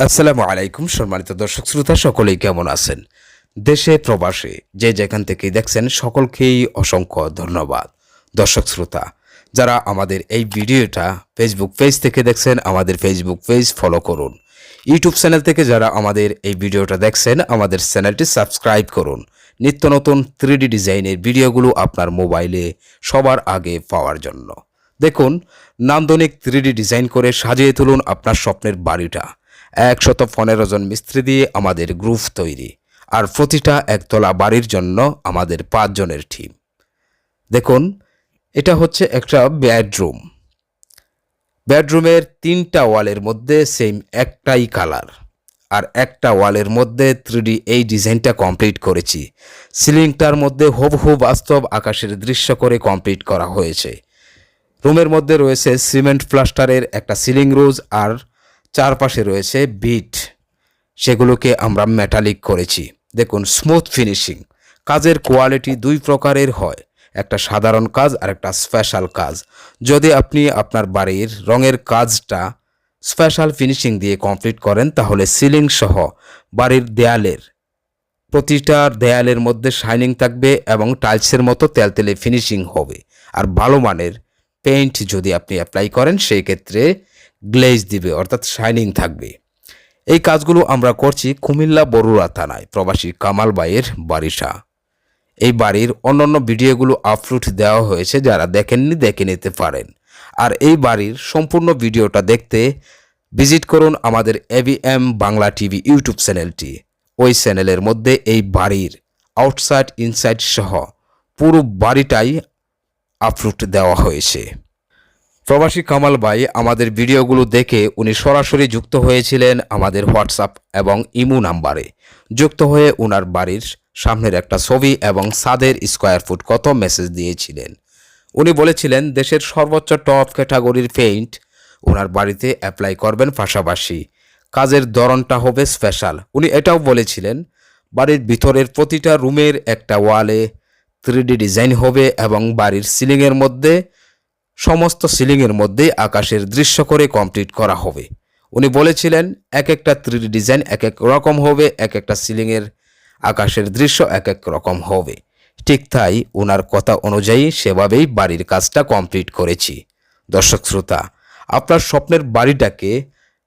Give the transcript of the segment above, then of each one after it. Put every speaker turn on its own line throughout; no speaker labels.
আসসালামু আলাইকুম, সম্মানিত দর্শক শ্রোতা, সকলেই কেমন আছেন? দেশে, প্রবাসে, যে যেখান থেকে দেখছেন, সকলকেই অসংখ্য ধন্যবাদ। দর্শক শ্রোতা, যারা আমাদের এই ভিডিওটা ফেসবুক পেজ থেকে দেখছেন, আমাদের ফেসবুক পেজ ফলো করুন। ইউটিউব চ্যানেল থেকে যারা আমাদের এই ভিডিওটা দেখছেন, আমাদের চ্যানেলটি সাবস্ক্রাইব করুন। নিত্য নতুন থ্রি ডিজাইনের ভিডিওগুলো আপনার মোবাইলে সবার আগে পাওয়ার জন্য। দেখুন, নান্দনিক থ্রি ডিজাইন করে সাজিয়ে তুলুন আপনার স্বপ্নের বাড়িটা। একশত পনেরো জন মিস্ত্রি দিয়ে আমাদের গ্রুপ তৈরি, আর প্রতিটা একতলা বাড়ির জন্য আমাদের পাঁচজনের টিম দেখুন, এটা হচ্ছে একটা বেডরুম বেডরুমের তিনটা ওয়ালের মধ্যে সেম একটাই কালার আর একটা ওয়ালের মধ্যে থ্রিডি এই ডিজাইনটা কমপ্লিট করেছি। সিলিংটার মধ্যে হুবহু বাস্তব আকাশের দৃশ্য করে কমপ্লিট করা হয়েছে। রুমের মধ্যে রয়েছে সিমেন্ট প্লাস্টারের একটা সিলিং রোজ, আর চারপাশে রয়েছে বিট। সেগুলোকে আমরা মেটালিক করেছি। দেখুন স্মুথ ফিনিশিং কাজের কোয়ালিটি দুই প্রকারের হয়। একটা সাধারণ কাজ আর একটা স্পেশাল কাজ। যদি আপনি আপনার বাড়ির রঙের কাজটা স্পেশাল ফিনিশিং দিয়ে কমপ্লিট করেন, তাহলে সিলিং সহ বাড়ির দেয়ালের, প্রতিটা দেয়ালের মধ্যে শাইনিং থাকবে এবং টাইলসের মতো তেলতেলে ফিনিশিং হবে। আর ভালো মানের পেইন্ট যদি আপনি অ্যাপ্লাই করেন, সেই ক্ষেত্রে গ্লেজ দিবে, অর্থাৎ শাইনিং থাকবে। এই কাজগুলো আমরা করছি কুমিল্লা বরুড়া থানায়, প্রবাসী কামাল বাইয়ের বারিশা। এই বাড়ির অন্যান্য ভিডিওগুলো আপলোড দেওয়া হয়েছে, যারা দেখেননি, দেখে নিতে পারেন। আর এই বাড়ির সম্পূর্ণ ভিডিওটা দেখতে ভিজিট করুন আমাদের এভিএম বাংলা টিভি ইউটিউব চ্যানেলটি। ওই চ্যানেলের মধ্যে এই বাড়ির আউটসাইড ইনসাইড সহ পুরো বাড়িটাই আপলোড দেওয়া হয়েছে। প্রবাসী কামাল ভাই আমাদের ভিডিওগুলো দেখে উনি সরাসরি যুক্ত হয়েছিলেন আমাদের হোয়াটসঅ্যাপ এবং ইমু নাম্বারে। যুক্ত হয়ে ওনার বাড়ির সামনের একটা ছবি এবং সাদের স্কোয়ার ফুট কত মেসেজ দিয়েছিলেন। উনি বলেছিলেন, দেশের সর্বোচ্চ টপ ক্যাটাগরির পেইন্ট ওনার বাড়িতে অ্যাপ্লাই করবেন পাশাপাশি। কাজের ধরনটা হবে স্পেশাল উনি এটাও বলেছিলেন, বাড়ির ভিতরের প্রতিটা রুমের একটা ওয়ালে থ্রি ডিজাইন হবে এবং বাড়ির সিলিংয়ের মধ্যে, সমস্ত সিলিংয়ের মধ্যে আকাশের দৃশ্য করে কমপ্লিট করা হবে। উনি বলেছিলেন এক একটা থ্রি ডিজাইন এক এক রকম হবে এক একটা সিলিংয়ের আকাশের দৃশ্য এক এক রকম হবে। ঠিক তাই ওনার কথা অনুযায়ী সেভাবেই বাড়ির কাজটা কমপ্লিট করেছি। দর্শক শ্রোতা, আপনার স্বপ্নের বাড়িটাকে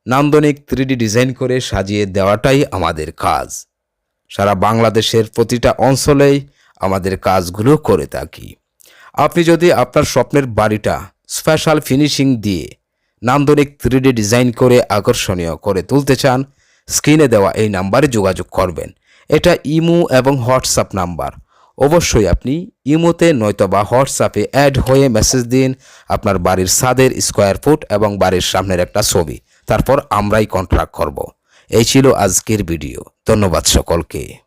নান্দনিক থ্রি ডিজাইন করে সাজিয়ে দেওয়াটাই আমাদের কাজ। সারা বাংলাদেশের প্রতিটা অঞ্চলেই আমাদের কাজগুলো করে থাকি। আপনি যদি আপনার স্বপ্নের বাড়িটা স্পেশাল ফিনিশিং দিয়ে নান্দনিক থ্রিডি ডিজাইন করে আকর্ষণীয় করে তুলতে চান স্ক্রিনে দেওয়া এই নাম্বারে যোগাযোগ করবেন। এটা ইমো এবং হোয়াটসঅ্যাপ নাম্বার। অবশ্যই আপনি ইমোতে নয়তো বা হোয়াটসঅ্যাপে অ্যাড হয়ে মেসেজ দিন আপনার বাড়ির ছাদের স্কোয়ার ফুট এবং বাড়ির সামনের একটা ছবি। তারপর আমরাই কন্ট্রাক্ট করব। এই ছিল আজকের ভিডিও ধন্যবাদ সকলকে।